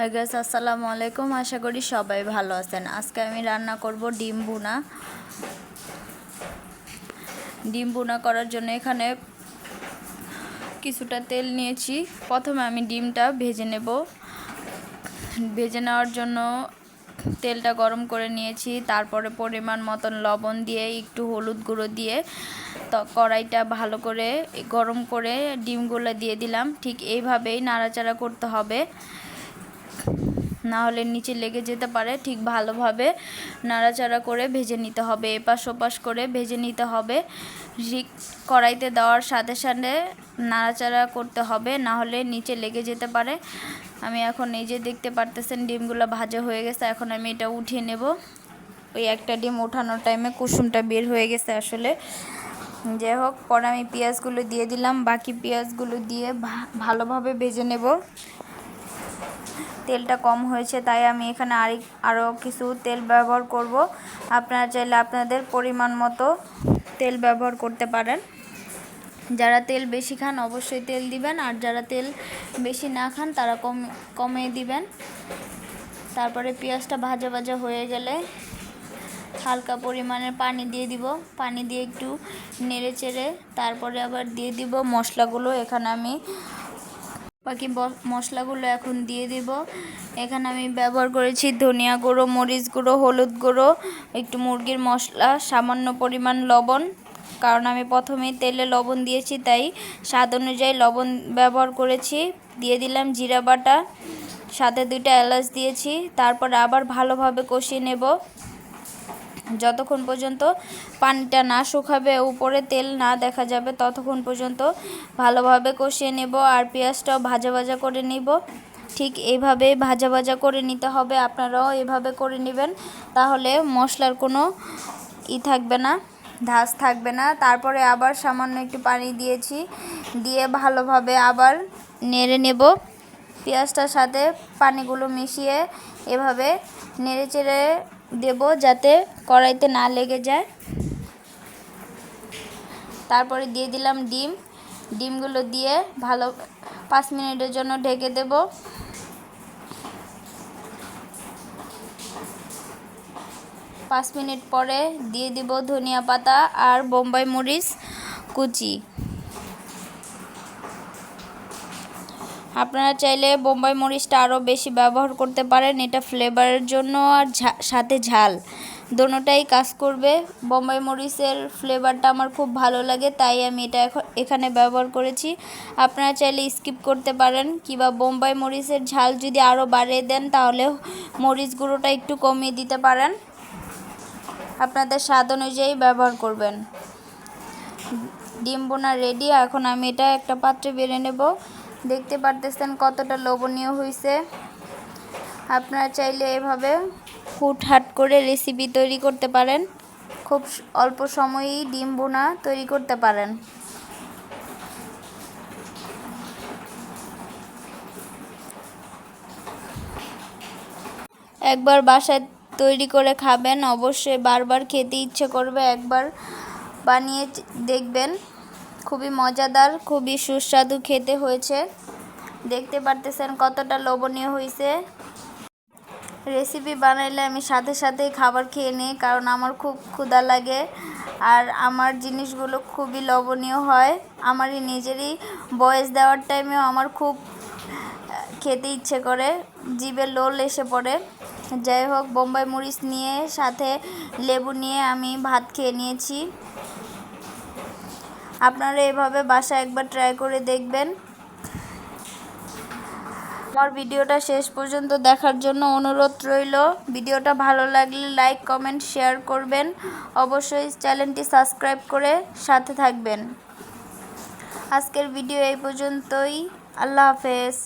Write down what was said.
Hi guys আসসালামু আলাইকুম। আশা করি সবাই ভালো আছেন। আজকে আমি রান্না করব ডিম ভুনা। ডিম ভুনা করার জন্য এখানে কিছুটা তেল নিয়েছি। প্রথমে আমি ডিমটা ভেজে নেব। ভেজে নেওয়ার জন্য তেলটা গরম করে নিয়েছি। তারপরে পরিমাণ মতন লবণ দিয়ে, একটু হলুদ গুঁড়ো দিয়ে তো, কড়াইটা ভালো করে গরম করে ডিমগুলো দিয়ে দিলাম। ঠিক এইভাবেই নাড়াচাড়া করতে হবে। না হলে নিচে লেগে যেতে পারে, ঠিক ভালোভাবে নাড়াচাড়া করে ভেজে নিতে হবে, এপাশ ওপাশ করে ভেজে নিতে হবে। ঠিক কড়াইতে দেওয়ার সাথে সাথে নাড়াচাড়া করতে হবে, না হলে নিচে লেগে যেতে পারে। আমি এখন এই যে দেখতে পারতেছেন ডিমগুলো ভাজা হয়ে গেছে, এখন আমি এটা উঠিয়ে নেব। ওই একটা ডিম ওঠানোর টাইমে কুসুমটা বের হয়ে গেছে আসলে। যাই হোক, পরে আমি পেঁয়াজগুলো দিয়ে দিলাম, বাকি পেঁয়াজগুলো দিয়ে ভালোভাবে ভেজে নেব। তেলটা কম হয়েছে, তাই আমি এখানে আরেক আরও কিছু তেল ব্যবহার করব। আপনারা চাইলে আপনাদের পরিমাণ মতো তেল ব্যবহার করতে পারেন। যারা তেল বেশি খান অবশ্যই তেল দিবেন, আর যারা তেল বেশি না খান তারা কম কমিয়ে দিবেন। তারপরে পেঁয়াজটা ভাজা ভাজা হয়ে গেলে হালকা পরিমাণের পানি দিয়ে দিব। পানি দিয়ে একটু নেড়ে চেড়ে তারপরে আবার দিয়ে দিব মশলাগুলো। এখানে আমি বাকি মশলাগুলো এখন দিয়ে দিব। এখানে আমি ব্যবহার করেছি ধনিয়া গুঁড়ো, মরিচ গুঁড়ো, হলুদ গুঁড়ো, একটু মুরগির মশলা, সামান্য পরিমাণ লবণ, কারণ আমি প্রথমেই তেলে লবণ দিয়েছি, তাই স্বাদ অনুযায়ী লবণ ব্যবহার করেছি। দিয়ে দিলাম জিরা বাটা, সাথে দুইটা এলাচ দিয়েছি, তারপর আবার ভালোভাবে কষিয়ে নেব। যতক্ষণ পর্যন্ত পানিটা না শুকাবে, উপরে তেল না দেখা যাবে, ততক্ষণ পর্যন্ত ভালোভাবে কষিয়ে নেব আর পেঁয়াজটাও ভাজা ভাজা করে নিব। ঠিক এইভাবে ভাজা ভাজা করে নিতে হবে, আপনারাও এভাবে করে নেবেন। তাহলে মশলার কোনো ই থাকবে না ধাস থাকবে না। তারপরে আবার সামান্য একটু পানি দিয়েছি, দিয়ে ভালোভাবে আবার নেড়ে নেব। পেঁয়াজটার সাথে পানিগুলো মিশিয়ে এভাবে নেড়ে চেড়ে দেব যাতে কড়াইতে না লেগে যায়। তারপরে দিয়ে দিলাম ডিম। ডিমগুলো দিয়ে ভালো পাঁচ মিনিটের জন্য ঢেকে দেব। পাঁচ মিনিট পরে দিয়ে দিব ধনিয়া পাতা আর বোম্বাই মরিচ কুচি। আপনারা চাইলে বোম্বাই মরিচটা আরও বেশি ব্যবহার করতে পারেন। এটা ফ্লেভারের জন্য আর সাথে ঝাল। দোনোটাই কাজ করবে। বোম্বাই মরিচের ফ্লেভারটা আমার খুব ভালো লাগে, তাই আমি এটা এখানে ব্যবহার করেছি। আপনারা চাইলে স্কিপ করতে পারেন, কিংবা বোম্বাই মরিচের ঝাল যদি আরও বাড়িয়ে দেন, তাহলে মরিচ গুঁড়োটা একটু কমিয়ে দিতে পারেন। আপনাদের স্বাদ অনুযায়ী ব্যবহার করবেন। ডিম বোনা রেডি এখন আমি এটা একটা পাত্রে বেড়ে নেব। দেখতে পারতেছেন কতটা লোভনীয় হয়েছে আপনারা চাইলে এভাবে হুটহাট করে রেসিপি তৈরি করতে পারেন। খুব অল্প সময়েই ডিম বোনা তৈরি করতে পারেন। একবার বাসায় তৈরি করে খাবেন, অবশ্যই বারবার খেতে ইচ্ছে করবে, একবার বানিয়ে দেখবেন। খুবই মজাদার, খুবই সুস্বাদু খেতে হয়েছে। দেখতে পারতেছেন কতটা লোভনীয় হয়েছে রেসিপি বানাইলে আমি সাথে সাথে খাবার খেয়ে নিই, কারণ আমার খুব ক্ষুধা লাগে আর আমার জিনিসগুলো খুবই লোভনীয় হয়। আমারই নিজেরই বয়স দেওয়ার টাইমেও আমার খুব খেতে ইচ্ছে করে, জিভে লোল এসে পড়ে। যাই হোক, বোম্বাই মরিচ নিয়ে সাথে লেবু নিয়ে আমি ভাত খেয়ে নিয়েছি। আপনারা এভাবে বাসা একবার ট্রাই করে দেখবেন। আমার ভিডিওটা শেষ পর্যন্ত দেখার জন্য অনুরোধ রইল। ভিডিওটা ভালো লাগলে লাইক কমেন্ট শেয়ার করবেন। অবশ্যই চ্যানেলটি সাবস্ক্রাইব করে সাথে থাকবেন। আজকের ভিডিও এই পর্যন্তই। আল্লাহ হাফেজ।